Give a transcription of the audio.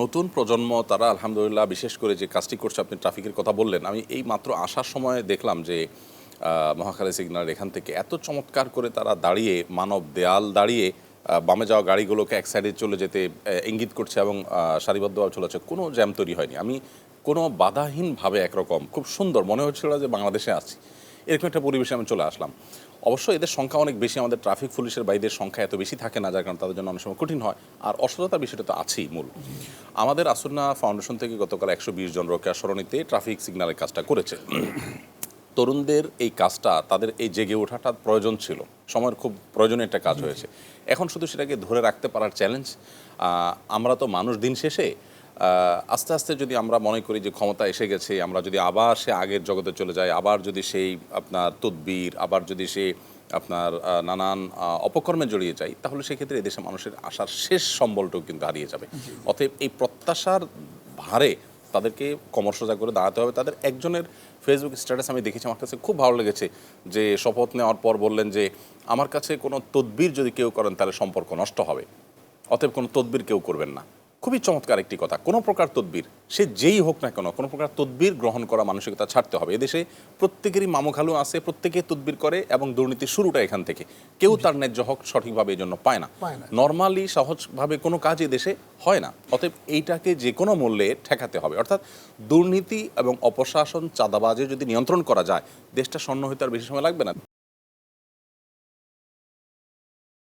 নতুন প্রজন্ম, তারা আলহামদুলিল্লাহ বিশেষ করে যে কাজটি করছে, আপনি ট্রাফিকের কথা বললেন, আমি এই মাত্র আসার সময় দেখলাম যে মহাখালী সিগন্যাল এখান থেকে এত চমৎকার করে তারা দাঁড়িয়ে, মানব দেয়াল দাঁড়িয়ে বামে যাওয়া গাড়িগুলোকে এক সাইডে চলে যেতে ইঙ্গিত করছে এবং সারিবদ্ধভাবে চলেছে, কোনো জ্যাম তৈরি হয়নি। আমি কোনো বাধাহীনভাবে একরকম, খুব সুন্দর, মনে হচ্ছিল যে বাংলাদেশে আছি। এরকম একটা পরিবেশে আমি চলে আসলাম। অবশ্য এদের সংখ্যা অনেক বেশি, আমাদের ট্রাফিক পুলিশের বাইদের সংখ্যা এত বেশি থাকে না, যার কারণে তাদের জন্য অনেক সময় কঠিন হয়। আর অসততার বিষয়টা তো আছেই মূল। আমাদের আসন্না ফাউন্ডেশন থেকে গতকাল একশো বিশ জন রোকেয়া সরণিতে ট্রাফিক সিগন্যালের কাজটা করেছে। তরুণদের এই কাজটা, তাদের এই জেগে ওঠাটা প্রয়োজন ছিল। সময়ের খুব প্রয়োজনীয় একটা কাজ হয়েছে। এখন শুধু সেটাকে ধরে রাখতে পারার চ্যালেঞ্জ আমরা তো মানুষ দিন শেষে আস্তে আস্তে যদি আমরা মনে করি যে ক্ষমতা এসে গেছে আমরা যদি আবার সে আগের জগতে চলে যাই আবার যদি সেই আপনার তদবির আবার যদি সে আপনার নানান অপকর্মে জড়িয়ে যায় তাহলে সেক্ষেত্রে এদেশে মানুষের আসার শেষ সম্বলটাও কিন্তু হারিয়ে যাবে। অতএব এই প্রত্যাশার ভারে তাদেরকে কমর সোজা করে দাঁড়াতে হবে। তাদের একজনের ফেসবুক স্ট্যাটাস আমি দেখেছি আমার কাছে খুব ভালো লেগেছে যে শপথ নেওয়ার পর বললেন যে আমার কাছে কোনো তদবির যদি কেউ করেন তাহলে সম্পর্ক নষ্ট হবে। অতএব কোনো তদবির কেউ করবেন না। খুবই চমৎকার একটি কথা। কোনো প্রকার তদবির সে যেই হোক না কেন কোনো প্রকার তদবির গ্রহণ করা মানসিকতা ছাড়তে হবে। এদেশে প্রত্যেকেরই মামুখালু আছে প্রত্যেকে তদবির করে এবং দুর্নীতির শুরুটা এখান থেকে। কেউ তার ন্যায্য হক সঠিকভাবে এই জন্য পায় না। নর্মালি সহজভাবে কোনো কাজ দেশে হয় না। অতএব এইটাকে যে কোনো মূল্যে ঠেকাতে হবে। অর্থাৎ দুর্নীতি এবং অপশাসন চাঁদাবাজে যদি নিয়ন্ত্রণ করা যায় দেশটা স্বর্ণ হইতে আর বেশি সময় লাগবে না।